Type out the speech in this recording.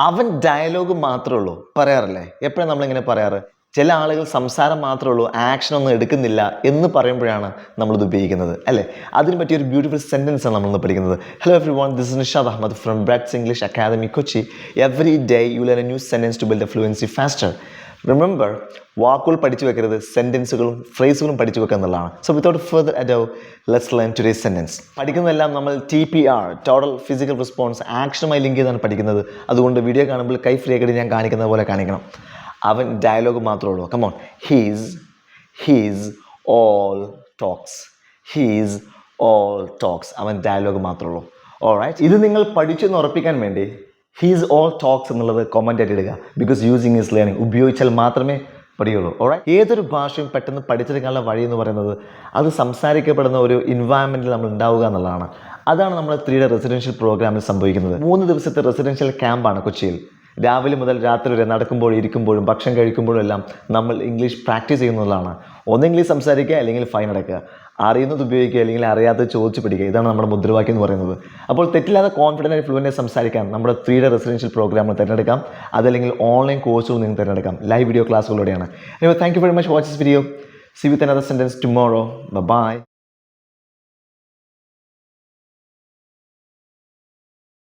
അവൻ ഡയലോഗ് മാത്രമേ ഉള്ളൂ. പറയാറില്ലേ? എപ്പോഴും നമ്മളിങ്ങനെ പറയാറ്? ചില ആളുകൾ സംസാരം മാത്രമേ ഉള്ളൂ ആക്ഷൻ ഒന്നും എടുക്കുന്നില്ല എന്ന് പറയുമ്പോഴാണ് നമ്മളിത് ഉപയോഗിക്കുന്നത് അല്ലേ? അതിന് പറ്റിയ ഒരു ബ്യൂട്ടിഫുൾ സെന്റൻസ് ആണ് നമ്മളിന്ന് പഠിക്കുന്നത്. Hello everyone this is Nishad Ahmed from Brats English academy Kochi every day you learn a new sentence to build a fluency faster remember വാക്കുകൾ പഠിച്ചു വെക്കരുത് സെന്റൻസുകളും ഫ്രേസുകളും പഠിച്ചു വെക്കുക എന്നുള്ളതാണ്. So without further ado let's learn today sentence പഠിക്കുന്നതെല്ലാം നമ്മൾ T P R total physical response ആക്ഷനുമായി link ചെയ്താണ് പഠിക്കുന്നത്. അതുകൊണ്ട് വീഡിയോ കാണുമ്പോൾ കൈ ഫ്രീ ആയിട്ട് ഞാൻ കാണിക്കുന്ന പോലെ കാണിക്കണം. അവൻ ഡയലോഗ് മാത്രമേ ഉള്ളൂ. Come on he's he's all talks he's all talks അവൻ ഡയലോഗ് മാത്രമേ ഉള്ളൂ. ഓൾറൈറ്റ് ഇത് നിങ്ങൾ പഠിച്ചെന്ന് ഉറപ്പിക്കാൻ വേണ്ടി ഹീസ് ഓൾ ടോക്സ് എന്നുള്ളത് കോമന്റ് ആയിട്ട് ഇടുക. ബിക്കോസ് യൂസിങ് ഈസ് ലേണിംഗ് ഉപയോഗിച്ചാൽ മാത്രമേ പഠിയുള്ളൂ. ഓൾറൈറ്റ് ഏതൊരു ഭാഷയും പെട്ടെന്ന് പഠിച്ചെടുക്കാനുള്ള വഴി എന്ന് പറയുന്നത് അത് സംസാരിക്കപ്പെടുന്ന ഒരു ഇൻവയറമെന്റിൽ നമ്മൾ ഉണ്ടാവുക എന്നുള്ളതാണ്. അതാണ് നമ്മൾ ത്രീയുടെ റെസിഡൻഷ്യൽ പ്രോഗ്രാമിൽ സംഭവിക്കുന്നത്. മൂന്ന് ദിവസത്തെ റെസിഡൻഷ്യൽ ക്യാമ്പാണ് കൊച്ചിയിൽ. രാവിലെ മുതൽ രാത്രി വരെ നടക്കുമ്പോഴും ഇരിക്കുമ്പോഴും ഭക്ഷണം കഴിക്കുമ്പോഴും എല്ലാം നമ്മൾ ഇംഗ്ലീഷ് പ്രാക്ടീസ് ചെയ്യുന്നതാണ്. ഒന്ന് ഇംഗ്ലീഷ് സംസാരിക്കുക അല്ലെങ്കിൽ ഫൈൻ അടയ്ക്കുക അറിയുന്നത് ഉപയോഗിക്കുക അല്ലെങ്കിൽ അറിയാത്തത് ചോദിച്ചു പഠിക്കുക. ഇതാണ് നമ്മുടെ മുദ്രാവാക്യം എന്ന് പറയുന്നത്. അപ്പോൾ തെറ്റില്ലാതെ കോൺഫിഡന്റ് ആയി ഫ്ലുവന്റ് സംസാരിക്കാൻ നമ്മുടെ ത്രീ ഡേ റെസിഡൻഷ്യൽ പ്രോഗ്രാം തിരഞ്ഞെടുക്കാം. അതല്ലെങ്കിൽ ഓൺലൈൻ കോഴ്സുകൾ നിങ്ങൾ തിരഞ്ഞെടുക്കാം. Live video ക്ലാസ്സുകളിലൂടെയാണ് thank you very much watch this video see with another sentence tomorrow bye